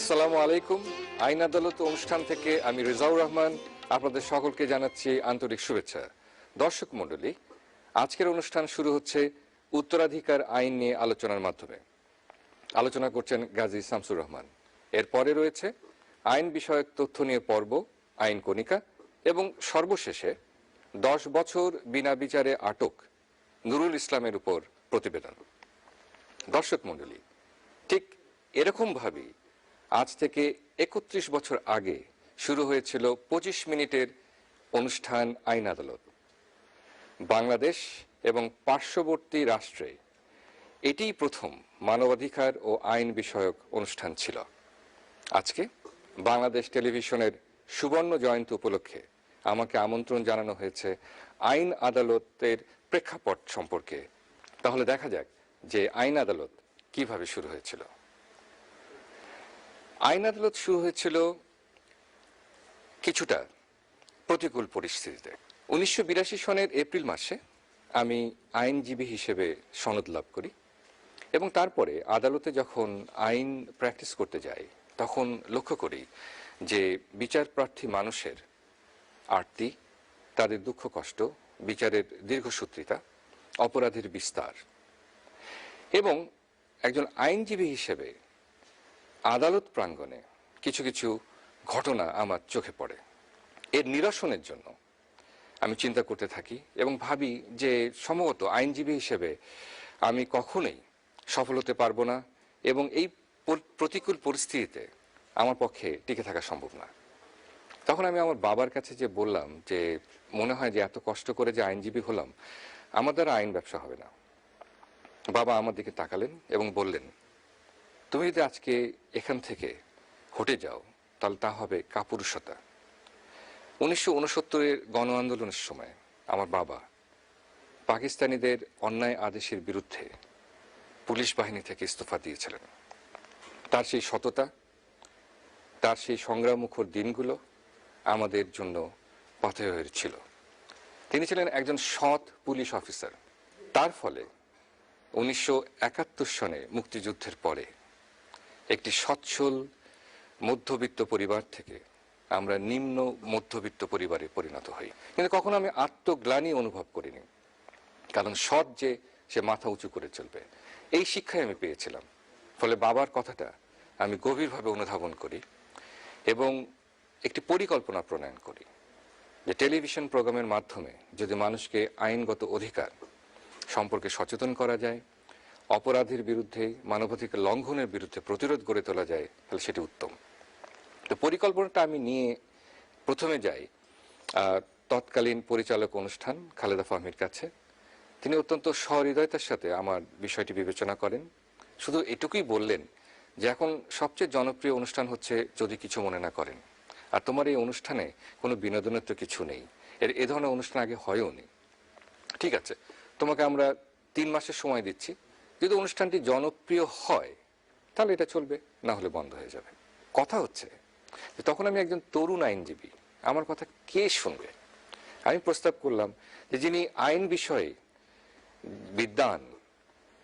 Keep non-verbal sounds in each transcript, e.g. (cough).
আসসালামু আলাইকুম। আইন আদালত অনুষ্ঠান থেকে আমি রেজাউর রহমান, আপনাদের সকলকে জানাচ্ছি আন্তরিক শুভেচ্ছা। দর্শক মণ্ডলী, আজকের অনুষ্ঠান শুরু হচ্ছে উত্তরাধিকার আইন নিয়ে আলোচনার মাধ্যমে। আলোচনা করছেন গাজী শামসুর রহমান। এরপরে রয়েছে আইন বিষয়ক তথ্য নিয়ে পর্ব, আইন কণিকা এবং সর্বশেষে দশ বছর বিনা বিচারে আটক নুরুল ইসলামের উপর প্রতিবেদন। দর্শক মণ্ডলী, ঠিক এরকমভাবেই আজ থেকে একত্রিশ বছর আগে শুরু হয়েছিল পঁচিশ মিনিটের অনুষ্ঠান আইন আদালত। বাংলাদেশ এবং পার্শ্ববর্তী রাষ্ট্রে এটিই প্রথম মানবাধিকার ও আইন বিষয়ক অনুষ্ঠান ছিল। আজকে বাংলাদেশ টেলিভিশনের সুবর্ণ জয়ন্তী উপলক্ষে আমাকে আমন্ত্রণ জানানো হয়েছে আইন আদালতের প্রেক্ষাপট সম্পর্কে। তাহলে দেখা যাক যে আইন আদালত কীভাবে শুরু হয়েছিল। আইন আদালত শুরু হয়েছিল কিছুটা প্রতিকূল পরিস্থিতিতে। উনিশশো বিরাশি সনের এপ্রিল মাসে আমি আইনজীবী হিসেবে সনদ লাভ করি এবং তারপরে আদালতে যখন আইন প্র্যাকটিস করতে যাই, তখন লক্ষ্য করি যে বিচার প্রার্থী মানুষের আরতি তাদের দুঃখ, কষ্ট, বিচারের দীর্ঘসূত্রিতা, অপরাধের বিস্তার এবং একজন আইনজীবী হিসেবে আদালত প্রাঙ্গণে কিছু কিছু ঘটনা আমার চোখে পড়ে। এর নিরসনের জন্য আমি চিন্তা করতে থাকি এবং ভাবি যে সম্ভবত আইনজীবী হিসেবে আমি কখনোই সফল হতে পারব না এবং এই প্রতিকূল পরিস্থিতিতে আমার পক্ষে টিকে থাকা সম্ভব না। তখন আমি আমার বাবার কাছে যে বললাম যে মনে হয় যে এত কষ্ট করে যে আইনজীবী হলাম, আমার দ্বারা আইন ব্যবসা হবে না। বাবা আমার দিকে তাকালেন এবং বললেন তুমি যদি আজকে এখান থেকে হটে যাও, তাহলে তা হবে কাপুরুষতা। উনিশশো উনসত্তরের গণ আন্দোলনের সময় আমার বাবা পাকিস্তানিদের অন্যায় আদেশের বিরুদ্ধে পুলিশ বাহিনী থেকে ইস্তফা দিয়েছিলেন। তার সেই সততা, তার সেই সংগ্রামমুখর দিনগুলো আমাদের জন্য পথে হয়ে ছিল। তিনি ছিলেন একজন সৎ পুলিশ অফিসার। তার ফলে উনিশশো একাত্তর সনে মুক্তিযুদ্ধের পরে একটি সচ্ছল মধ্যবিত্ত পরিবার থেকে আমরা নিম্ন মধ্যবিত্ত পরিবারে পরিণত হই। কিন্তু কখনো আমি আত্মগ্লানি অনুভব করিনি। কারণ সৎ যে, সে মাথা উঁচু করে চলবে। এই শিক্ষাই আমি পেয়েছিলাম। ফলে বাবার কথাটা আমি গভীরভাবে অনুধাবন করি এবং একটি পরিকল্পনা প্রণয়ন করি যে টেলিভিশন প্রোগ্রামের মাধ্যমে যদি মানুষকে আইনগত অধিকার সম্পর্কে সচেতন করা যায় অপরাধের বিরুদ্ধে, মানবাধিকার লঙ্ঘনের বিরুদ্ধে প্রতিরোধ গড়ে তোলা যায়, তাহলে সেটি উত্তম। তো পরিকল্পনাটা আমি নিয়ে প্রথমে যাই। তৎকালীন পরিচালক অনুষ্ঠান, খালেদা ফাহমির কাছে। তিনি অত্যন্ত সহৃদয়তার সাথে আমার বিষয়টি বিবেচনা করেন। শুধু এটুকুই বললেন যে এখন সবচেয়ে জনপ্রিয় অনুষ্ঠান হচ্ছে যদি কিছু মনে না করেন। আর তোমার এই অনুষ্ঠানে কোনো বিনোদনের তো কিছু নেই। এর এ ধরনের অনুষ্ঠান আগে হয়ও নি ঠিক আছে, তোমাকে আমরা তিন মাসের সময় দিচ্ছি। যদি অনুষ্ঠানটি জনপ্রিয় হয়, তাহলে এটা চলবে, না হলে বন্ধ হয়ে যাবে। কথা হচ্ছে যে তখন আমি একজন তরুণ আইনজীবী। আমার কথা কে শুনবে? আমি প্রস্তাব করলাম যে যিনি আইন বিষয়ে বিদ্বান,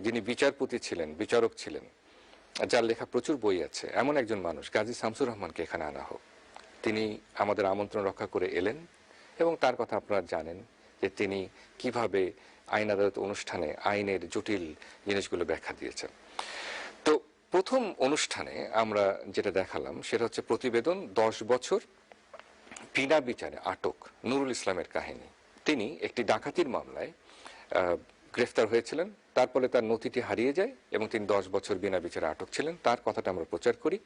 যিনি বিচারপতি ছিলেন, বিচারক ছিলেন, যার লেখা প্রচুর বই আছে, এমন একজন মানুষ, গাজী শামসুর রহমানকে এখানে আনা হোক। তিনি আমাদের আমন্ত্রণ রক্ষা করে এলেন এবং তার কথা আপনারা জানেন যে তিনি কীভাবে আইন আদালত অনুষ্ঠানে আইনের জটিল জিনিসগুলো ব্যাখ্যা দিয়েছেন। তো প্রথম অনুষ্ঠানে আমরা যেটা দেখালাম সেটা হচ্ছে প্রতিবেদন, দশ বছর, বিনা বিচারে আটক নুরুল ইসলামের কাহিনী। তিনি একটি ডাকাতির মামলায় গ্রেফতার হয়েছিলেন তারপরে তার নথিটি হারিয়ে যায় এবং তিনি দশ বছর বিনা বিচারে আটক ছিলেন। তার কথাটা আমরা প্রচার করি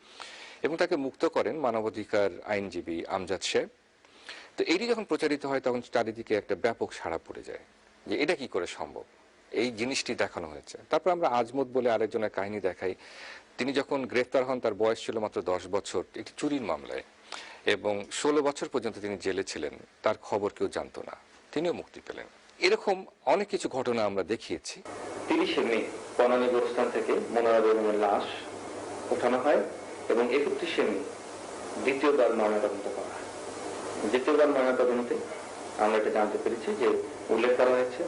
এবং তাকে মুক্ত করেন মানবাধিকার আইনজীবী আমজাদ শেখ তো এটি যখন প্রচারিত হয়, তখন চারিদিকে একটা ব্যাপক সাড়া পড়ে যায়। যে এটা কি করে সম্ভব? এই জিনিসটি দেখানো হয়েছে। তারপর আমরা আজমত বলে আরেকজনের কাহিনী দেখাই। তিনি যখন গ্রেফতার হন, তার বয়স ছিল মাত্র দশ বছর একটি চুরির মামলায়। এবং ষোলো বছর পর্যন্ত তিনি জেলে ছিলেন, তার খবর কেউ জানতো না। তিনিও মুক্তি পেলেন। এরকম অনেক কিছু ঘটনা আমরা দেখিয়েছি। তিরিশে মে বনানী গোরস্থান থেকে মোনারা বেগমের লাশ ওঠানো হয় এবং একত্রিশে মে দ্বিতীয়বার ময়নাতদন্ত করা হয়। দ্বিতীয়বার ময়নাতদন্তে আমরা এটা জানতে পেরেছি যে উল্লেখ করা হয়েছে।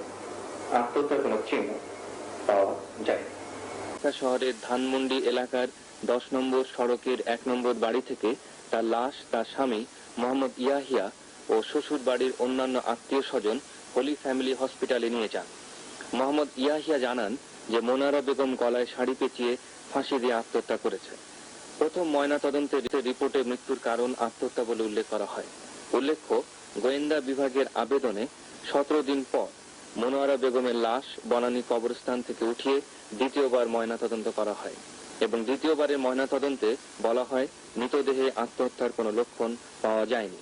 আত্মহত্যার কোনো চিহ্ন পাওয়া যায় শহরের ধানমন্ডি এলাকার দশ নম্বর সড়কের এক নম্বর বাড়ি থেকে তার লাশ, তার স্বামী মোহাম্মদ ইয়াহিয়া ও শ্বশুর বাড়ির অন্যান্য আত্মীয় স্বজন হোলি ফ্যামিলি হসপিটালে নিয়ে যান। মোহাম্মদ ইয়াহিয়া জানান যে মোনারা বেগম গলায় শাড়ি পেঁচিয়ে ফাঁসি দিয়ে আত্মহত্যা করেছে। প্রথম ময়নাতদন্তের রিপোর্টে মৃত্যুর কারণ আত্মহত্যা বলে উল্লেখ করা হয়। উল্লেখ্য, গোয়েন্দা বিভাগের আবেদনে সতেরো দিন পর মনোয়ারা বেগমের লাশ বনানী কবরস্থান থেকে উঠিয়ে দ্বিতীয়বার ময়নাতদন্ত করা হয় এবং দ্বিতীয়বারের ময়নাতদন্তে বলা হয়, মৃতদেহে আত্মহত্যার কোনো লক্ষণ পাওয়া যায়নি।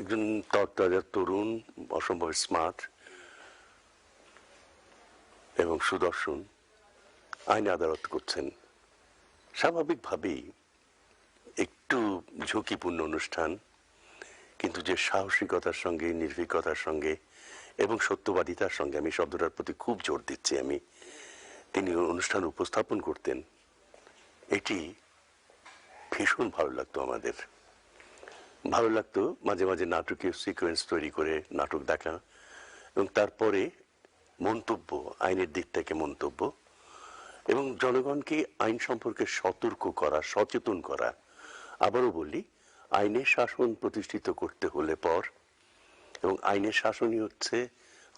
একজন তরতাজা তরুণ, অসম্ভব স্মার্ট এবং সুদর্শন আইন আদালত করছেন। স্বাভাবিকভাবেই একটু ঝুঁকিপূর্ণ অনুষ্ঠান, কিন্তু যে সাহসিকতার সঙ্গে, নির্ভীকতার সঙ্গে এবং সত্যবাদিতার সঙ্গে আমি শব্দটার প্রতি খুব জোর দিচ্ছি আমি। তিনি অনুষ্ঠান উপস্থাপন করতেন। এটি ভীষণ ভালো লাগতো আমাদের। ভালো লাগতো মাঝে মাঝে নাটকীয় সিকোয়েন্স তৈরি করে নাটক দেখা এবং তারপরে মন্তব্য, আইনের দিক থেকে মন্তব্য এবং জনগণকে আইন সম্পর্কে সতর্ক করা, সচেতন করা। আবারও বলি আইনের শাসন প্রতিষ্ঠিত করতে হলে পর এবং আইনের শাসনই হচ্ছে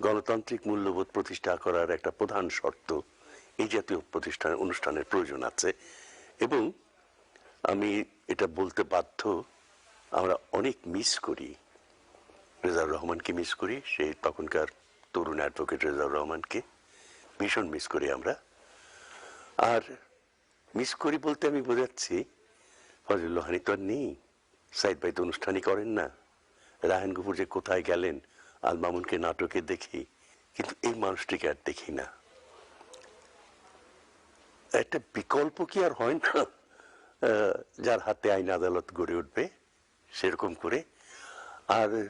গণতান্ত্রিক মূল্যবোধ প্রতিষ্ঠা করার একটা প্রধান শর্ত। এই জাতীয় প্রতিষ্ঠান, অনুষ্ঠানের প্রয়োজন আছে। এবং আমি এটা বলতে বাধ্য, আমরা অনেক মিস করি। রেজাউর রহমানকে মিস করি সেই তখনকার তরুণ অ্যাডভোকেট রেজাউর রহমানকে। ভীষণ মিস করি আমরা। আর মিস করি বলতে আমি বোঝাচ্ছি ফজল লোহানি তো আর নেই। সাইদ ভাই তো অনুষ্ঠানই করেন না। রায়ন গুপুর যে কোথায় গেলেন, আল মামুনকে নাটকে দেখি, কিন্তু এই মানুষটিকে আর দেখি না। একটা বিকল্প কি আর হয় না? যার হাতে আইন আদালত গড়ে উঠবে, সেরকম করে। আর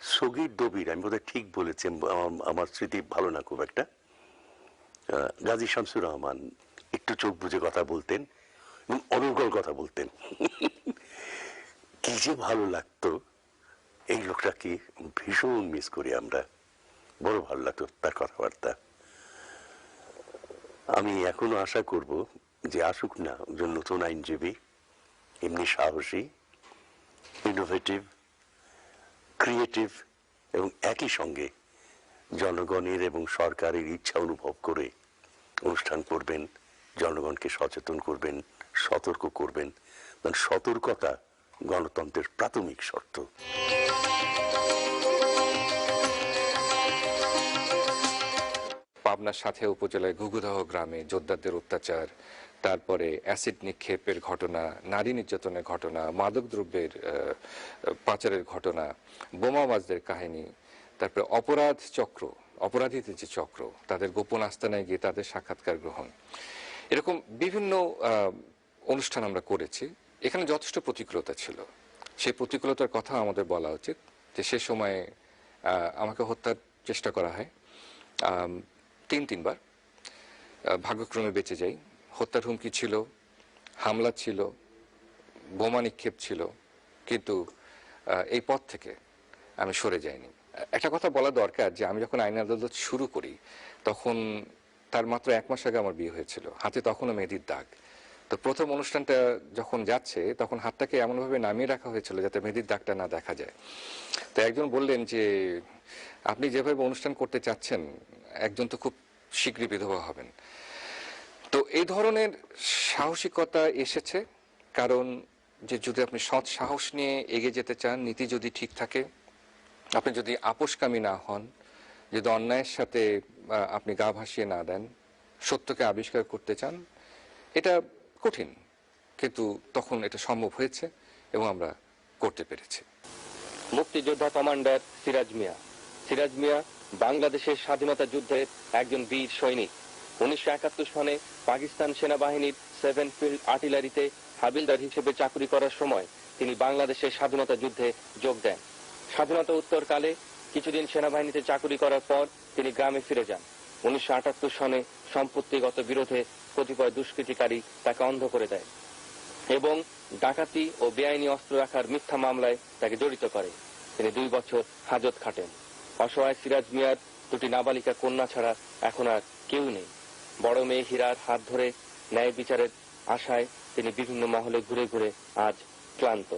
সগির দবির আমি বোধহয় ঠিক বলেছি আমার- আমার স্মৃতি ভালো না খুব একটা। গাজী শামসুর রহমান একটু চোখ বুঝে কথা বলতেন এবং অনর্গল কথা বলতেন। (laughs) কি যে ভালো লাগতো। এই লোকটাকে ভীষণ মিস করি আমরা। বড় ভালো লাগতো তার কথাবার্তা। আমি এখনও আশা করব যে আসুক না একজন নতুন আইনজীবী, এমনি সাহসী ইনোভেটিভ ক্রিয়েটিভ এবং একই সঙ্গে জনগণের এবং সরকারের ইচ্ছা অনুভব করে অনুষ্ঠান করবেন, জনগণকে সচেতন করবেন, সতর্ক করবেন। সতর্কতা গণতন্ত্রের প্রাথমিক শর্ত। পাবনার সাথে উপজেলায় ঘুঘুদহ গ্রামে যোদ্ধাদের অত্যাচার, তারপরে অ্যাসিড নিক্ষেপের ঘটনা, নারী নির্যাতনের ঘটনা মাদকদ্রব্যের পাচারের ঘটনা বোমাবাজদের কাহিনী, তারপরে অপরাধ চক্র, অপরাধীদের যে চক্র, তাদের গোপন আস্তানায় গিয়ে তাদের সাক্ষাৎকার গ্রহণ। এরকম বিভিন্ন অনুষ্ঠান আমরা করেছি। এখানে যথেষ্ট প্রতিকূলতা ছিল। সেই প্রতিকূলতার কথা আমাদের বলা উচিত। যে সে সময়ে আমাকে হত্যার চেষ্টা করা হয়। তিন, তিনবার। ভাগ্যক্রমে বেঁচে যাই। হত্যার হুমকি ছিল, হামলা ছিল, বোমা নিক্ষেপ ছিল, কিন্তু এই পথ থেকে আমি সরে যাইনি। একটা কথা বলা দরকার যে, আমি যখন আইন আদালত শুরু করি, তখন তার মাত্র এক মাস আগে আমার বিয়ে হয়েছিল। হাতে তখনও মেহেদির দাগ। তো প্রথম অনুষ্ঠানটা যখন যাচ্ছে, তখন হাতটাকে এমনভাবে নামিয়ে রাখা হয়েছিল যাতে মেহেদির দাগটা না দেখা যায়। তো একজন বললেন যে, আপনি যেভাবে অনুষ্ঠান করতে চাচ্ছেন, একজন তো খুব শীঘ্রই বিধবা হবেন। তো এই ধরনের সাহসিকতা এসেছে, কারণ যে যদি আপনি সৎ সাহস নিয়ে এগিয়ে যেতে চান, নীতি যদি ঠিক থাকে, আপনি যদি আপোষকামী না হন, যদি অন্যায়ের সাথে আপনি গা ভাসিয়ে না দেন, সত্যকে আবিষ্কার করতে চান, এটা কঠিন, কিন্তু তখন এটা সম্ভব হয়েছে এবং আমরা করতে পেরেছি। মুক্তিযোদ্ধা কমান্ডার সিরাজ মিয়া। সিরাজ মিয়া বাংলাদেশের স্বাধীনতা যুদ্ধের একজন বীর সৈনিক। উনিশশো একাত্তর সনে পাকিস্তান সেনাবাহিনীর সেভেন ফিল্ড আর্টিলারিতে হাবিলদার হিসেবে চাকরি করার সময় তিনি বাংলাদেশের স্বাধীনতা যুদ্ধে যোগ দেন। স্বাধীনতা উত্তরকালে কিছুদিন সেনাবাহিনীতে চাকরি করার পর তিনি গ্রামে ফিরে যান। উনিশশো আটাত্তর সনে সম্পত্তিগত বিরোধে কতিপয় দুষ্কৃতিকারী তাকে অন্ধ করে দেয় এবং ডাকাতি ও বেআইনি অস্ত্র রাখার মিথ্যা মামলায় তাকে জড়িত করে। তিনি দুই বছর হাজত খাটেন। অসহায় সিরাজ মিয়ার দুটি নাবালিকা কন্যা ছাড়া এখন আর কেউ নেই। বড় মেয়ে হীরার হাত ধরে ন্যায় বিচারের আশায় তিনি বিভিন্ন মহলে ঘুরে ঘুরে আজ ক্লান্ত।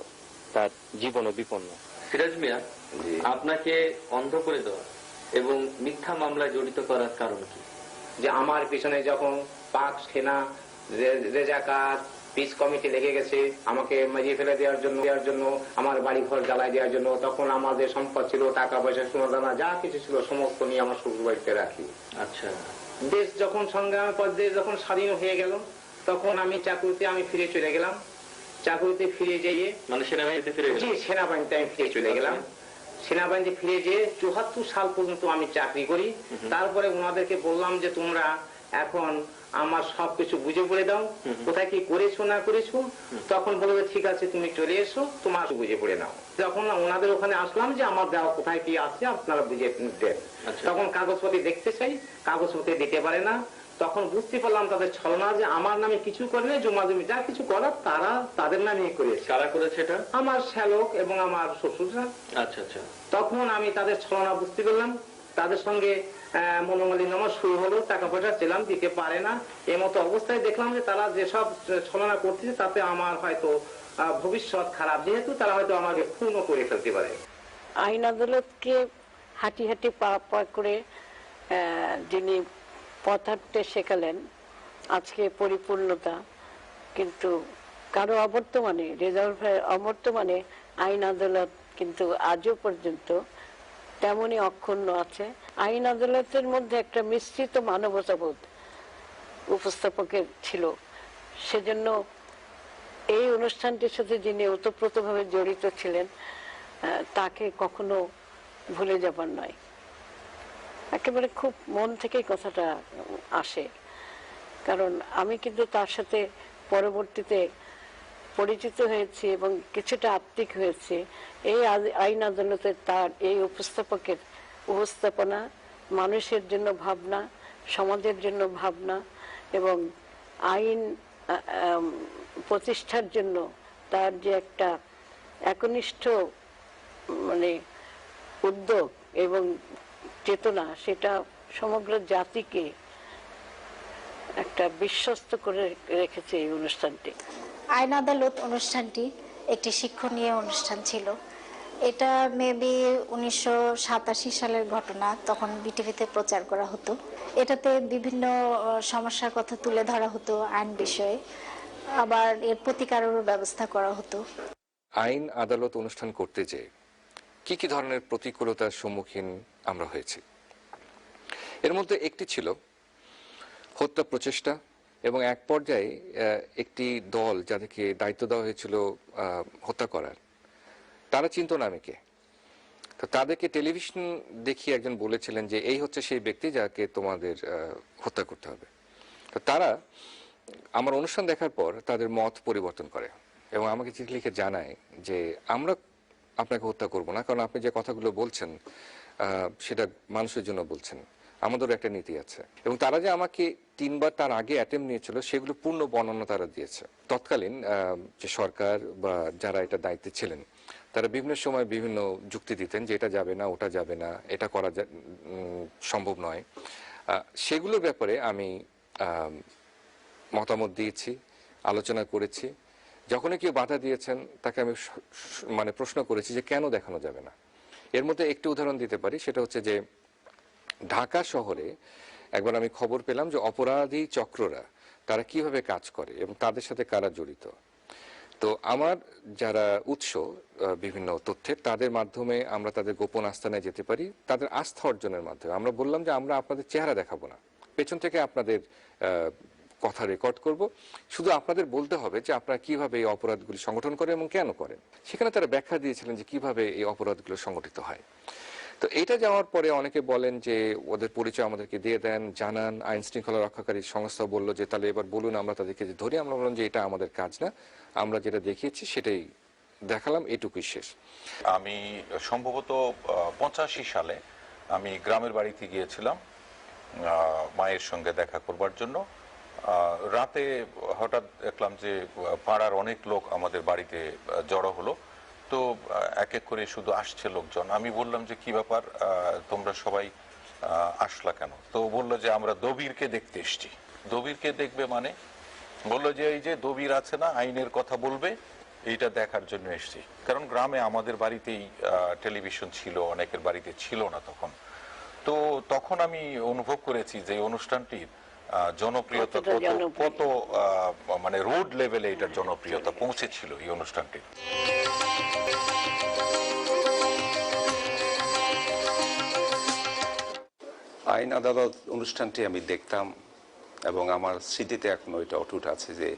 তার জীবনও বিপন্ন। সিরাজ মিয়া আপনাকে অন্ধ করে দেওয়া এবং মিথ্যা মামলায় জড়িত করার কারণ কি? যে আমার পিছনে যখন পাক সেনা রেজাকার পিস কমিটি লেগে গেছে আমাকে মারিয়ে ফেলে দেওয়ার জন্য দেওয়ার জন্য আমার বাড়ি ঘর জ্বালাই দেওয়ার জন্য। তখন আমাদের সম্পদ ছিল টাকা পয়সা সোনাদানা যা কিছু ছিল সমস্ত নিয়ে আমার শ্বশুর বাড়িতে রাখি। আচ্ছা। দেশ যখন সংগ্রামের পর দেশ যখন স্বাধীন হয়ে গেল তখন আমি চাকরিতে আমি ফিরে চলে গেলাম। চাকরিতে ফিরে যেয়ে মানে সেনাবাহিনীতে ফিরে জি সেনাবাহিনীতে আমি ফিরে চলে গেলাম। সেনাবাহিনীতে ফিরে যেয়ে চুহাত্তর সাল পর্যন্ত আমি চাকরি করি। তারপরে ওনাদেরকে বললাম যে তোমরা এখন আমার সবকিছু বুঝে বলে দাও। কোথায় কি করেছ না করেছ? তখন বলবে ঠিক আছে তুমি চলে এসো তোমার বুঝে পড়ে নাও। যখন ওনাদের ওখানে আসলাম যে আমার দেওয়া কোথায় কি আছে আপনারা বুঝে দেন। আচ্ছা। তখন কাগজপত্র দেখতে চাই কাগজপত্র দিতে পারে না। তখন বুঝতে পারলাম তাদের ছলনা যে আমার নামে কিছু করে নাই, জমা জমি যা কিছু করার তারা তাদের নামে করেছে। কারা করেছে এটা? আমার শ্যালক এবং আমার শ্বশুররা। আচ্ছা আচ্ছা। তখন আমি তাদের ছলনা বুঝতে পারলাম। তাদের সঙ্গে মনোমালিন্য আমার শুরু হলো, টাকা পয়সা ছিলাম, দিতে পারে না। এই মতো অবস্থায় দেখলাম যে তারা যেসব ছলনা করতেছে, তাতে আমার হয়তো ভবিষ্যৎ খারাপ। যেহেতু তারা হয়তো আমাকে পূর্ণ করে ফেলতে পারে। আইন আদালতকে হাঁটি হাঁটি পা পা করে যিনি পথ হাঁটতে শেখালেন, আজকে পরিপূর্ণতা। কিন্তু কারও অবর্তমানে ভাইয়ের অবর্তমানে আইন আদালত কিন্তু আজও পর্যন্ত তেমনই অক্ষুণ্ণ আছে। আইন আদালতের মধ্যে একটা মিশ্রিত মানবতাবোধ উপস্থাপকের ছিল। সেজন্য এই অনুষ্ঠানটির সাথে যিনি ওতপ্রোতভাবে জড়িত ছিলেন তাকে কখনো ভুলে যাবার নয়। একেবারে খুব মন থেকেই কথাটা আসে। কারণ আমি কিন্তু তার সাথে পরবর্তীতে পরিচিত হয়েছি এবং কিছুটা আত্মিক হয়েছে। এই আইন আদালতের তার এই উপস্থাপকের উপস্থাপনা, মানুষের জন্য ভাবনা, সমাজের জন্য ভাবনা এবং আইন প্রতিষ্ঠার জন্য তার যে একটা একনিষ্ঠ মানে উদ্যোগ এবং চেতনা সেটা সমগ্র জাতিকে একটা বিশ্বস্ত করে রেখেছে এই অনুষ্ঠানটি। আইন আদালত অনুষ্ঠানটি একটি শিক্ষণীয় অনুষ্ঠান ছিল। এটা মেবি উনিশশো সাতাশি সালের ঘটনা, তখন বিটিভিতে প্রচার করা হতো। এটাতে বিভিন্ন সমস্যার কথা তুলে ধরা হতো আইন বিষয়ে। আবার এর প্রতিকারেরও ব্যবস্থা করা হতো। আইন আদালত অনুষ্ঠান করতে যেয়ে কি কি ধরনের প্রতিকূলতার সম্মুখীন আমরা হয়েছি? এর মধ্যে একটি ছিল হত্যা প্রচেষ্টা এবং এক পর্যায়ে একটি দল যাদেরকে দায়িত্ব দেওয়া হয়েছিল হত্যা করার। তারা চিনত না কে তো তাদেরকে টেলিভিশন দেখিয়ে একজন বলেছিলেন যে, এই হচ্ছে সেই ব্যক্তি যাকে তোমাদের হত্যা করতে হবে। তো তারা আমার অনুষ্ঠান দেখার পর তাদের মত পরিবর্তন করে এবং আমাকে চিঠি লিখে জানায় যে, আমরা আপনাকে হত্যা করব না, কারণ আপনি যে কথাগুলো বলছেন সেটা মানুষের জন্য বলছেন। আমাদেরও একটা নীতি আছে। এবং তারা যে আমাকে তিনবার তার আগে অ্যাটেম্প নিয়েছিল, সেগুলো পূর্ণ বর্ণনা তারা দিয়েছে। তৎকালীন যে সরকার বা যারা এটা দায়িত্বে ছিলেন তারা বিভিন্ন সময় বিভিন্ন যুক্তি দিতেন যে এটা যাবে না, ওটা যাবে না, এটা করা সম্ভব নয়। সেগুলোর ব্যাপারে আমি মতামত দিয়েছি, আলোচনা করেছি। যখনই কেউ বাধা দিয়েছেন, তাকে আমি মানে প্রশ্ন করেছি যে কেন দেখানো যাবে না? এর মধ্যে একটি উদাহরণ দিতে পারি, সেটা হচ্ছে যে ঢাকা শহরে একবার আমি খবর পেলাম যে অপরাধী চক্ররা তারা কীভাবে কাজ করে এবং তাদের সাথে কারা জড়িত? তো আমার যারা উৎস বিভিন্ন তথ্যের, তাদের মাধ্যমে আমরা তাদের গোপন আস্থানায় যেতে পারি, তাদের আস্থা অর্জনের মাধ্যমে। আমরা বললাম যে আমরা আপনাদের চেহারা দেখাবো না। পেছন থেকে আপনাদের কথা রেকর্ড করব। শুধু আপনাদের বলতে হবে যে আপনারা কীভাবে এই অপরাধগুলি সংগঠন করেন এবং কেন করেন। সেখানে তারা ব্যাখ্যা দিয়েছিলেন যে কীভাবে এই অপরাধগুলো সংগঠিত হয়। তো এটা যাওয়ার পরে অনেকে বলেন যে, ওদের পরিচয় আমাদেরকে দিয়ে দেন, জানান, আইন শৃঙ্খলা রক্ষাকারী সংস্থা বলল যে, তাহলে এবার বলুন আমরা তাদেরকে যে, ধরি আমরা বললাম যে, এটা আমাদের কাজ না। আমরা যেটা দেখিয়েছি সেটাই দেখালাম, এটুকুই শেষ। আমি সম্ভবত পঁচাশি সালে আমি গ্রামের বাড়িতে গিয়েছিলাম মায়ের সঙ্গে দেখা করবার জন্য। রাতে হঠাৎ দেখলাম যে, পাড়ার অনেক লোক আমাদের বাড়িতে জড়ো হলো। তো এক এক করে শুধু আসছে লোকজন। আমি বললাম যে কি ব্যাপার? তোমরা সবাই আসলা কেন? তো বলল যে আমরা দবিরকে দেখতে এসছি। দবিরকে দেখবে মানে? বলল যে এই যে দবির আছে না আইনের কথা বলবে এইটা দেখার জন্য এসেছি। কারণ গ্রামে আমাদের বাড়িতেই টেলিভিশন ছিল অনেকের বাড়িতে ছিল না তখন। তো তখন আমি অনুভব করেছি যে এই অনুষ্ঠানটির জনপ্রিয়তা কত কত মানে রোড লেভেলে এটার জনপ্রিয়তা পৌঁছেছিল এই অনুষ্ঠানটির। আইন আদালত অনুষ্ঠানটি আমি দেখতাম এবং আমার স্মৃতিতে এখনও এটা অটুট আছে যে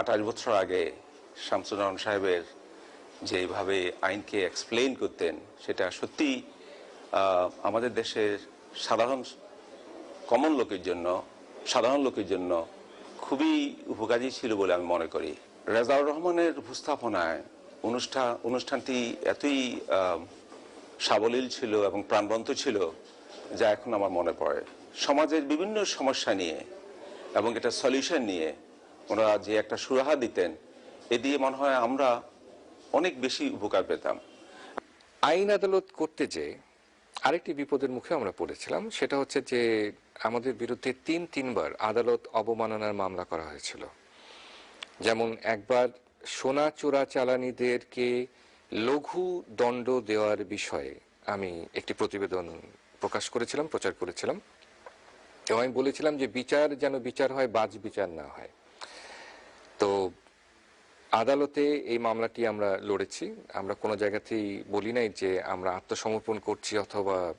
আঠাশ বছর আগে শামসুর রহমান সাহেবের যেভাবে আইনকে এক্সপ্লেন করতেন, সেটা সত্যি আমাদের দেশের সাধারণ কমন লোকের জন্য, সাধারণ লোকের জন্য খুবই উপকারী ছিল বলে আমি মনে করি। রেজাউর রহমানের উপস্থাপনায় অনুষ্ঠান অনুষ্ঠানটি এতই সাবলীল ছিল এবং প্রাণবন্ত ছিল যা এখন আমার মনে পড়ে। সমাজের বিভিন্ন সমস্যা নিয়ে এবং এটা সলিউশন নিয়ে ওনারা যে একটা সুরাহা দিতেন, এ দিয়ে মনে হয় আমরা অনেক বেশি উপকার পেতাম। আইন আদালত করতে যে আরেকটি বিপদের মুখে আমরা পড়েছিলাম, সেটা হচ্ছে যে আমাদের বিরুদ্ধে তিন তিনবার আদালত অবমাননার মামলা করা হয়েছিল। যেমন একবার সোনা চোরা চালানিদেরকে লঘু দণ্ড দেওয়ার বিষয়ে আমি একটি প্রতিবেদন প্রকাশ করেছিলাম, প্রচার করেছিলাম। এবং আমি বলেছিলাম যে বিচার যেন বিচার হয়, বাজ বিচার না হয়। তো আদালতে এই মামলাটি আমরা লড়েছি। আমরা কোনো জায়গাতেই বলি নাই যে আমরা আত্মসমর্পণ করছি অথবা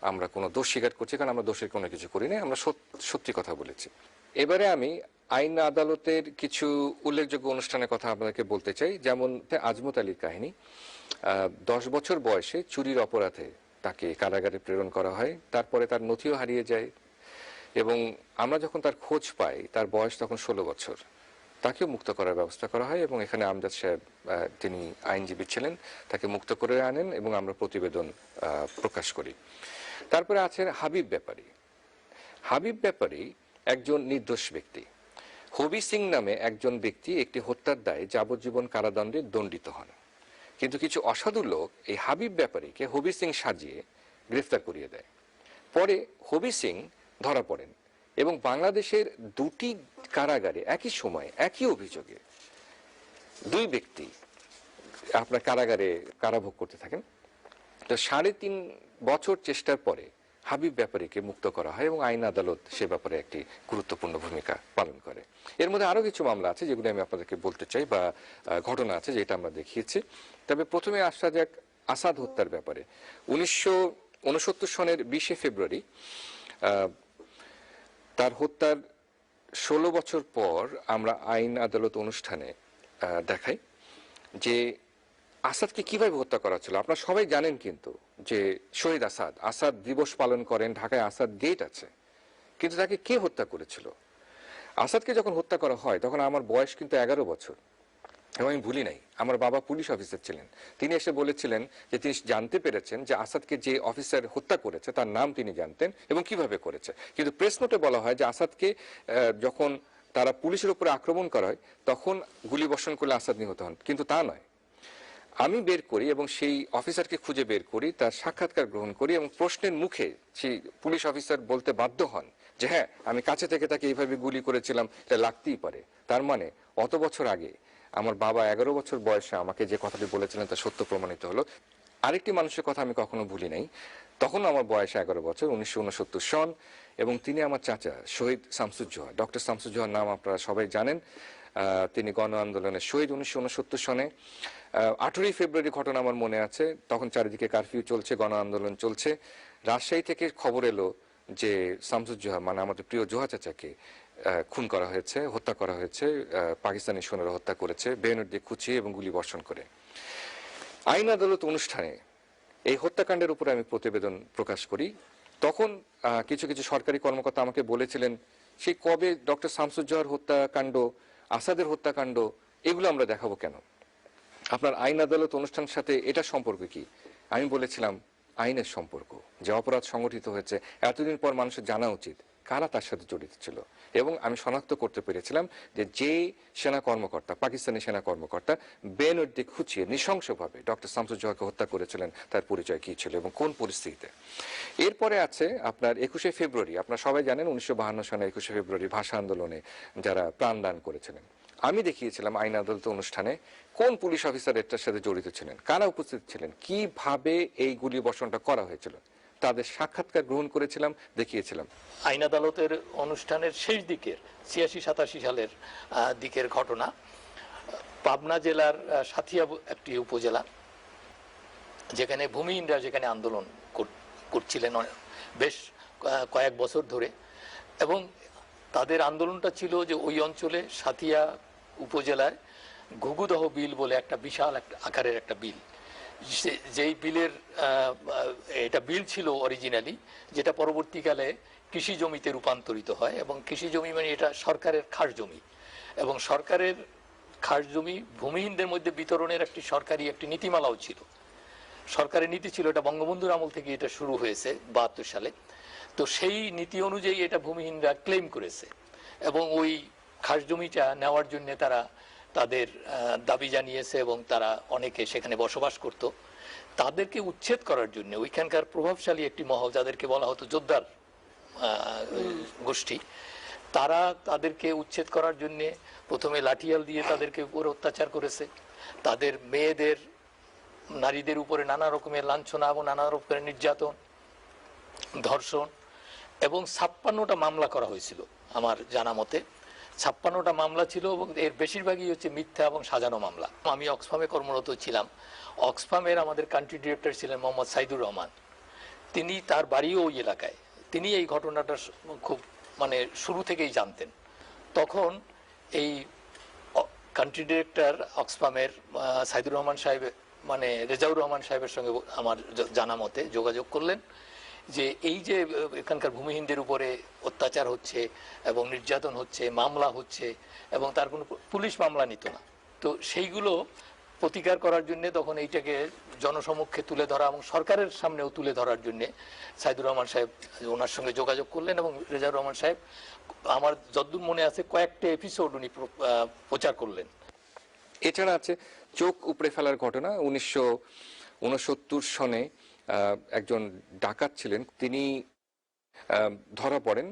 আমরা কোনো দোষ স্বীকার করছি, কারণ আমরা দোষের কোনো কিছু করি নাই। আমরা সত- সত্যি কথা বলেছি। এবারে আমি আইন আদালতের কিছু উল্লেখযোগ্য অনুষ্ঠানের কথা আপনাদেরকে বলতে চাই। যেমন আজমত আলীর কাহিনী। দশ বছর বয়সে চুরির অপরাধে তাকে কারাগারে প্রেরণ করা হয়। তারপরে তার নথিও হারিয়ে যায় এবং আমরা যখন তার খোঁজ পাই, তার বয়স তখন ষোলো বছর। তাকেও মুক্ত করার ব্যবস্থা করা হয় এবং এখানে আমজাদ সাহেব তিনি আইনজীবী ছিলেন, তাকে মুক্ত করে আনেন এবং আমরা প্রতিবেদন প্রকাশ করি। তারপরে আছেন হাবিব ব্যাপারী। হাবিব ব্যাপারী একজন নির্দোষ ব্যক্তি। হবি সিং নামে একজন ব্যক্তি একটি হত্যার দায়ে যাবজ্জীবন কারাদণ্ডে দণ্ডিত হন। কিন্তু কিছু অসাধু লোক এই হাবিব ব্যাপারীকে হবি সিং সাজিয়ে গ্রেফতার করিয়ে দেয়। পরে হবি সিং ধরা পড়েন এবং বাংলাদেশের দুটি কারাগারে একই সময় একই অভিযোগে দুই ব্যক্তি আপনার কারাগারে কারাভোগ করতে থাকেন। তো সাড়ে তিন বছর চেষ্টার পরে হাবিব ব্যাপারীকে মুক্ত করা হয় এবং আইন আদালত সে ব্যাপারে একটি গুরুত্বপূর্ণ ভূমিকা পালন করে। এর মধ্যে আরও কিছু মামলা আছে যেগুলো আমি আপনাদেরকে বলতে চাই বা ঘটনা আছে যেটা আমরা দেখিয়েছি। তবে প্রথমে আসা যাক আসাদ হত্যার ব্যাপারে। উনিশশো উনসত্তর সনের বিশে ফেব্রুয়ারি তার হত্যার ষোলো বছর পর আমরা আইন আদালত অনুষ্ঠানে দেখাই যে আসাদকে কীভাবে হত্যা করা ছিল আপনারা সবাই জানেন কিন্তু যে শহীদ আসাদ আসাদ দিবস পালন করেন, ঢাকায় আসাদ গেট আছে। কিন্তু তাকে কে হত্যা করেছিল? আসাদকে যখন হত্যা করা হয়, তখন আমার বয়স কিন্তু এগারো বছর। এবং আমি ভুলি নাই, আমার বাবা পুলিশ অফিসার ছিলেন। তিনি এসে বলেছিলেন যে তিনি জানতে পেরেছেন যে আসাদকে যে অফিসার হত্যা করেছে, তার নাম তিনি জানতেন এবং কীভাবে করেছে। কিন্তু প্রেস নোটে বলা হয় যে আসাদকে যখন তারা পুলিশের উপরে আক্রমণ করা হয় তখন গুলি বর্ষণ করলে আসাদ নিহত হন। কিন্তু তা নয়। আমি বের করি এবং সেই অফিসারকে খুঁজে বের করি, তার সাক্ষাৎকার গ্রহণ করি এবং প্রশ্নের মুখে সেই পুলিশ অফিসার বলতে বাধ্য হন যে হ্যাঁ আমি কাছে থেকে তাকে এইভাবে গুলি করেছিলাম, এটা লাগতেই পারে। তার মানে অত বছর আগে আমার বাবা এগারো বছর বয়সে আমাকে যে কথাটি বলেছিলেন তা সত্য প্রমাণিত হলো। আরেকটি মানুষের কথা আমি কখনো ভুলি নাই। তখন আমার বয়স এগারো বছর, উনিশশো উনসত্তর সন, এবং তিনি আমার চাচা, শহীদ শামসুজ্জোহা। ডক্টর শামসুজ্জোহার নাম আপনারা সবাই জানেন। তিনি গণ আন্দোলনের শহীদ উনিশশো উনসত্তর সনে। আঠেরোই ফেব্রুয়ারি ঘটনা আমার মনে আছে, তখন চারিদিকে কারফিউ চলছে, গণ আন্দোলন চলছে। রাজশাহী থেকে খবর এলো যে শামসুজ্জোহা মানে আমাদের প্রিয় জোহা চাচাকে খুন করা হয়েছে, হত্যা করা হয়েছে পাকিস্তানি সৈন্যরা হত্যা করেছে, বেনর দিয়ে খুঁচিয়ে এবং গুলি বর্ষণ করে। আইন আদালত অনুষ্ঠানে এই হত্যাকাণ্ডের উপরে আমি প্রতিবেদন প্রকাশ করি। তখন কিছু কিছু সরকারি কর্মকর্তা আমাকে বলেছিলেন সেই কবে ডক্টর শামসুজ্জোহার হত্যাকাণ্ড আসাদের হত্যাকাণ্ড, এগুলো আমরা দেখাবো কেন? আপনার আইন আদালত অনুষ্ঠানের সাথে এটা সম্পর্ক কি? আমি বলেছিলাম, আইনের সম্পর্ক, যে অপরাধ সংগঠিত হয়েছে, এতদিন পর মানুষের জানা উচিত। কারা তার সাথে জড়িত ছিল? এবং আমি শনাক্ত করতে পেরেছিলাম যে যে সেনা কর্মকর্তা, পাকিস্তানি সেনা কর্মকর্তা বেনর দিয়ে খুঁচিয়ে নৃশংসভাবে ডক্টর শামসুজ্জোহাকে হত্যা করেছিলেন, তার পরিচয় কি ছিল এবং কোন পরিস্থিতিতে? এরপরে আছে আপনার একুশে ফেব্রুয়ারি, আপনারা সবাই জানেন উনিশশো বাহান্ন সনে একুশে ফেব্রুয়ারি ভাষা আন্দোলনে যারা প্রাণদান করেছিলেন। আমি দেখিয়েছিলাম আইন আদালত অনুষ্ঠানে কোন পুলিশ অফিসার এটার সাথে জড়িত ছিলেন, কারা উপস্থিত ছিলেন, কীভাবে এই গুলি বর্ষণটা করা হয়েছিল। তাদের সাক্ষাৎকার গ্রহণ করেছিলাম, দেখিয়েছিলাম। আইন আদালতের অনুষ্ঠানের শেষ দিকের, ছিয়াশি সাতাশি সালের দিকের ঘটনা, পাবনা জেলার সাথিয়া একটি উপজেলা, যেখানে ভূমিহীনরা যেখানে আন্দোলন কর- করছিলেন বেশ কয়েক বছর ধরে। এবং তাদের আন্দোলনটা ছিল যে ওই অঞ্চলে সাথিয়া উপজেলায় ঘুঘুদহ বিল বলে একটা বিশাল একটা আকারের একটা বিল। যেই বিলের এটা বিল ছিল অরিজিনালি যেটা পরবর্তীকালে কৃষি জমিতে রূপান্তরিত হয় এবং কৃষি জমি মানে এটা সরকারের খাস জমি। এবং সরকারের খাস জমি ভূমিহীনদের মধ্যে বিতরণের একটি সরকারি একটি নীতিমালাও ছিল। সরকারের নীতি ছিল এটা বঙ্গবন্ধুর আমল থেকে এটা শুরু হয়েছে বাহাত্তর সালে। তো সেই নীতি অনুযায়ী এটা ভূমিহীনরা ক্লেম করেছে। এবং ওই খাস জমিটা নেওয়ার জন্য তারা তাদের দাবি জানিয়েছে এবং তারা অনেকে সেখানে বসবাস করত। তাদেরকে উচ্ছেদ করার জন্য ওইখানকার প্রভাবশালী একটি মহল যাদেরকে বলা হতো যোদ্ধার গোষ্ঠী, তারা তাদেরকে উচ্ছেদ করার জন্য প্রথমে লাঠিয়াল দিয়ে তাদেরকে উপর অত্যাচার করেছে। তাদের মেয়েদের, নারীদের উপরে নানা রকমের লাঞ্ছনা এবং নানা রকমের নির্যাতন, ধর্ষণ এবং ছাপ্পান্নটা মামলা করা হয়েছিল আমার জানা মতে। ছাপ্পান্নটা মামলা ছিল এবং এর বেশিরভাগই হচ্ছে মিথ্যা এবং সাজানো মামলা। আমি অক্সফামে কর্মরত ছিলাম। অক্সফামের আমাদের কান্ট্রি ডিরেক্টর ছিলেন মোহাম্মদ সাইদুর রহমান। তিনি তার বাড়িও ওই এলাকায়। তিনি এই ঘটনাটা খুব মানে শুরু থেকেই জানতেন। তখন এই কান্ট্রি ডিরেক্টর অক্সফামের সাইদুর রহমান সাহেব মানে রেজাউর রহমান সাহেবের সঙ্গে আমার জানা মতে যোগাযোগ করলেন। যে এই যে এখানকার ভূমিহীনদের উপরে অত্যাচার হচ্ছে এবং নির্যাতন হচ্ছে, মামলা হচ্ছে এবং তার কোনো পুলিশ মামলা নিত না। তো সেইগুলো প্রতিকার করার জন্য তখন এইটাকে জনসমক্ষে তুলে ধরা এবং সরকারের সামনেও তুলে ধরার জন্য সাইদুর রহমান সাহেব ওনার সঙ্গে যোগাযোগ করলেন এবং রেজাউর রহমান সাহেব, আমার যদ্দূর মনে আছে, কয়েকটা এপিসোড উনি প্রচার করলেন। এছাড়া আছে চোখ উপড়ে ফেলার ঘটনা। উনিশশো উনসত্তর সনে একজন ডাকাত ছিলেন। তিনি ধরা পড়েন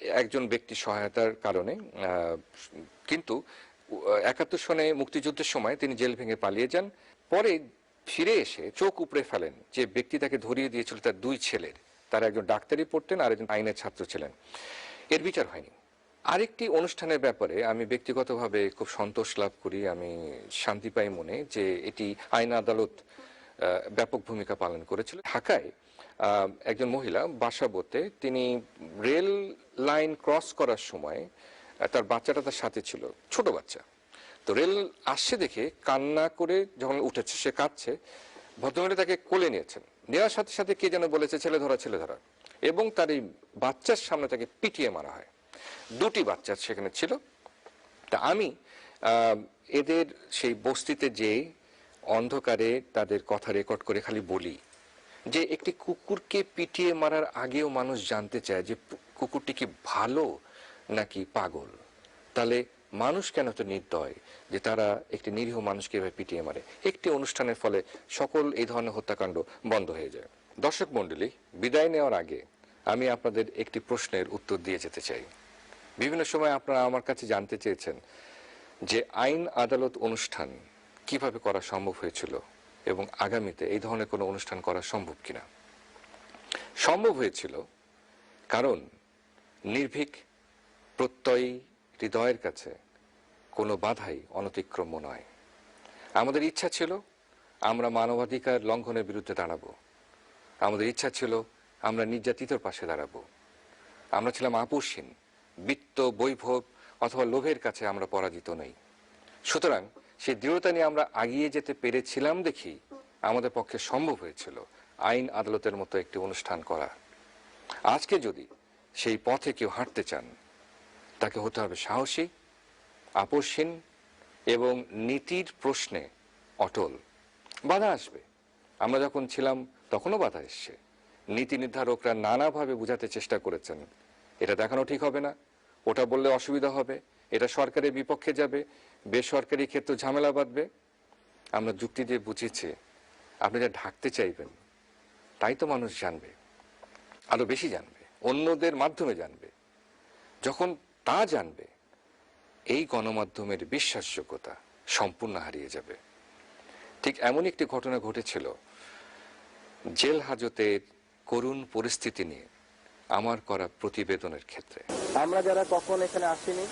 একজন ব্যক্তি সহায়তার কারণে। কিন্তু একাত্তর সনে মুক্তিযুদ্ধের সময় তিনি জেল ভেঙে পালিয়ে যান। পরে ফিরে এসে চোখ উপড়ে ফেলেন যে ব্যক্তি তাকে ধরিয়ে দিয়েছিল তার দুই ছেলের। তারা একজন ডাক্তারি পড়তেন আর একজন আইনের ছাত্র ছিলেন। এর বিচার হয়নি। আরেকটি অনুষ্ঠানের ব্যাপারে আমি ব্যক্তিগতভাবে খুব সন্তোষ লাভ করি। আমি শান্তি পাই মনে যে এটি আইন আদালত ব্যাপক ভূমিকা পালন করেছিল ঢাকায় একজন মহিলা বাসাবোতে তিনি রেল লাইন ক্রস করার সময় তার বাচ্চাটা তার সাথে ছিল, ছোট বাচ্চা। তো রেল আসছে দেখে কান্না করে যখন উঠেছে, সে কাঁদছে, ভদ্রমহিলা তাকে কোলে নিয়েছেন। নেওয়ার সাথে সাথে কে যেন বলেছে, ছেলে ধরা ছেলে ধরা। এবং তার এই বাচ্চার সামনে তাকে পিটিয়ে মারা হয়। দুটি বাচ্চা সেখানে ছিল। তা আমি এদের সেই বস্তিতে যে অন্ধকারে তাদের কথা রেকর্ড করে খালি বলি যে একটি কুকুরকে পিটিয়ে মারার আগেও মানুষ জানতে চায় যে কুকুরটি কি ভালো নাকি পাগল। তাহলে মানুষ কেন তো নির্দয় যে তারা একটি নিরীহ মানুষকে এভাবে পিটিয়ে মারে? একটি অনুষ্ঠানের ফলে সকল এই ধরনের হত্যাকাণ্ড বন্ধ হয়ে যায়। দর্শক মণ্ডলী, বিদায় নেওয়ার আগে আমি আপনাদের একটি প্রশ্নের উত্তর দিয়ে যেতে চাই। বিভিন্ন সময় আপনারা আমার কাছে জানতে চেয়েছেন যে আইন আদালত অনুষ্ঠান কীভাবে করা সম্ভব হয়েছিল এবং আগামীতে এই ধরনের কোনো অনুষ্ঠান করা সম্ভব কিনা? সম্ভব হয়েছিল কারণ নির্ভীক, প্রত্যয়ী হৃদয়ের কাছে কোনো বাধাই অনতিক্রম্য নয়। আমাদের ইচ্ছা ছিল আমরা মানবাধিকার লঙ্ঘনের বিরুদ্ধে দাঁড়াবো। আমাদের ইচ্ছা ছিল আমরা নির্যাতিতর পাশে দাঁড়াবো। আমরা ছিলাম আপোষহীন, বিত্ত, বৈভব অথবা লোভের কাছে আমরা পরাজিত নই। সুতরাং সেই দৃঢ়তা নিয়ে আমরা আগিয়ে যেতে পেরেছিলাম দেখি আমাদের পক্ষে সম্ভব হয়েছিল আইন আদালতের মতো একটি অনুষ্ঠান করা। আজকে যদি সেই পথে কেউ হাঁটতে চান, তাকে হতে হবে সাহসী, আপোষহীন এবং নীতির প্রশ্নে অটল। বাধা আসবে। আমরা যখন ছিলাম, তখনও বাধা এসছে। নীতি নির্ধারকরা নানাভাবে বোঝাতে চেষ্টা করেছেন। এটা দেখানো ঠিক হবে না। ওটা বললে অসুবিধা হবে। এটা সরকারের বিপক্ষে যাবে। বেসরকারি ক্ষেত্রে ঝামেলা বাঁধবে, আমরা যুক্তি দিয়ে বুঝেছি, আপনি যা ঢাকতে চাইবেন, তাই তো মানুষ জানবে, আরও বেশি জানবে, অন্যদের মাধ্যমে জানবে। যখন তা জানবে, এই গণমাধ্যমের বিশ্বাসযোগ্যতা সম্পূর্ণ হারিয়ে যাবে। ঠিক এমন একটি ঘটনা ঘটেছিল, জেল হাজতের করুণ পরিস্থিতি নিয়ে আমার করা প্রতিবেদনের ক্ষেত্রে। আমরা যারা কখন এখানে আসিনি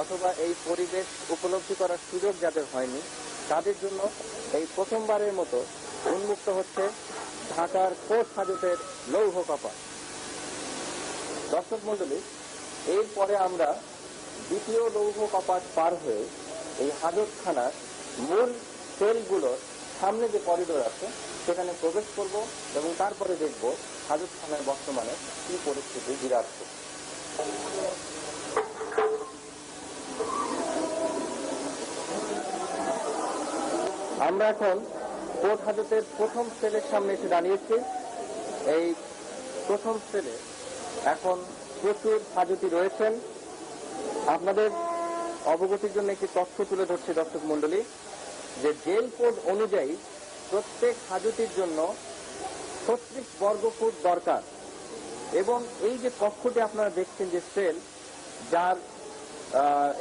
অথবা এই পরিবেশ উপলব্ধি করার সুযোগ যাদের হয়নি, তাদের জন্য এই প্রথমবারের মতো উন্মুক্ত হচ্ছে ঢাকার কোর্ট হাজতের লৌহ কপাট। দর্শক মন্ডলী এরপরে আমরা দ্বিতীয় লৌহ কপাট পার হয়ে এই হাজতখানার মূল সেলগুলোর সামনে যে করিডোর আছে, সেখানে প্রবেশ করব এবং তারপরে দেখব হাজতখানার বর্তমানে কি পরিস্থিতি বিরাট করছে। আমরা এখন কোর্ট হাজতের প্রথম সেলের সামনে এসে দাঁড়িয়েছি। এই প্রথম সেলে এখন প্রচুর হাজতি রয়েছেন। আপনাদের অবগতির জন্য একটি তথ্য তুলে ধরছে, দর্শক মন্ডলী যে জেল কোড অনুযায়ী প্রত্যেক হাজতির জন্য ছত্রিশ বর্গ ফুট দরকার। এবং এই যে কক্ষটি আপনারা দেখছেন যে সেল, যার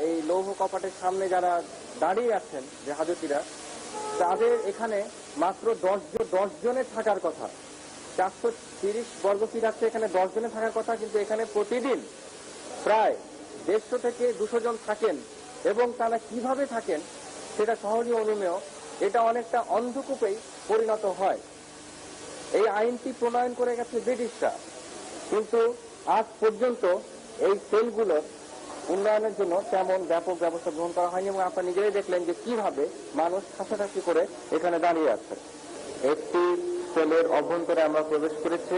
এই লৌহ কপাটের সামনে যারা দাঁড়িয়ে আছেন, যে হাজতিরা তাদের এখানে মাত্র দশ দশ জনের থাকার কথা। চারশো তিরিশ বর্গ ফিট আছে এখানে দশ জনের থাকার কথা, কিন্তু এখানে প্রতিদিন প্রায় দেড়শো থেকে দুশো জন থাকেন এবং তারা কীভাবে থাকেন সেটা সহজে অনুমেয়, এটা অনেকটা অন্ধকূপেই পরিণত হয়। এই আইনটি প্রণয়ন করে গেছে ব্রিটিশরা। কিন্তু আজ পর্যন্ত এই সেলগুলোর উন্নয়নের জন্য তেমন ব্যাপক ব্যবস্থা গ্রহণ করা হয়নি এবং আপনারা নিজেরাই দেখলেন যে কীভাবে মানুষ ঠাসাঠাসি করে এখানে দাঁড়িয়ে আছে। একটি সেলের অভ্যন্তরে আমরা প্রবেশ করেছি।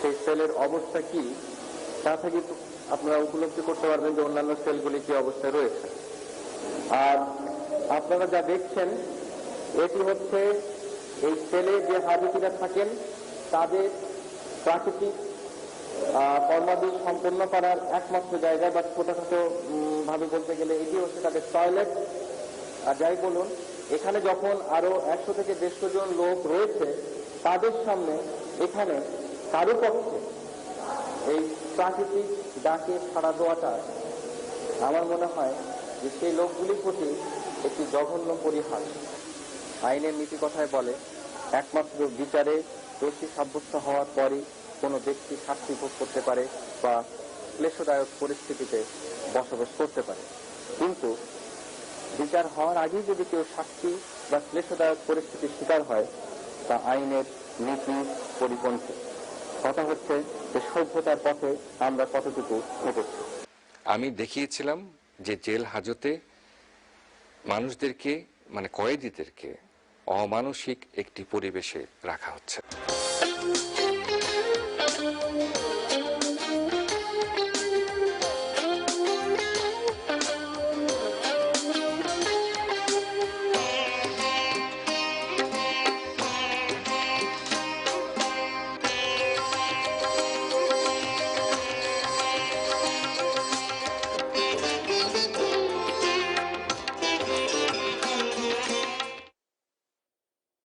সেই সেলের অবস্থা কি তা থেকে আপনারা উপলব্ধি করতে পারবেন যে অন্যান্য সেলগুলি কি অবস্থায় রয়েছে। আর আপনারা যা দেখছেন, এটি হচ্ছে এই সেলে যে হাজিরা থাকেন, তাদের প্রাকৃতিক কর্মাদি সম্পন্ন করার একমাত্র জায়গা বা ছোটখাটো ভাবে বলতে গেলে এটি হচ্ছে তাদের টয়লেট আর যাই বলুন, এখানে যখন আরও একশো থেকে দেড়শো জন লোক রয়েছে, তাদের সামনে এখানে কারও পক্ষে এই প্রাকৃতিক ডাকে সাড়া দেওয়াটা আমার মনে হয় যে সেই লোকগুলির প্রতি একটি জঘন্য পরিহাস। আইনের নীতি কথায় বলে, একমাত্র বিচারে দোষী সাব্যস্ত হওয়ার পরই কোনো ব্যক্তি শাস্তি ভোগ করতে পারে বা ক্লেশদায়ক পরিস্থিতিতে বসবাস করতে পারে। কিন্তু বিচার হওয়ার আগেই যদি কেউ শাস্তি বা ক্লেশদায়ক পরিস্থিতির শিকার হয়, তা আইনের নীতি পরিপন্থী। কথা হচ্ছে যে সভ্যতার পথে আমরা কতটুকু হেঁটেছি আমি দেখিয়েছিলাম যে জেল হাজতে মানুষদেরকে মানে কয়েদিদেরকে অমানসিক একটি পরিবেশে রাখা হচ্ছে।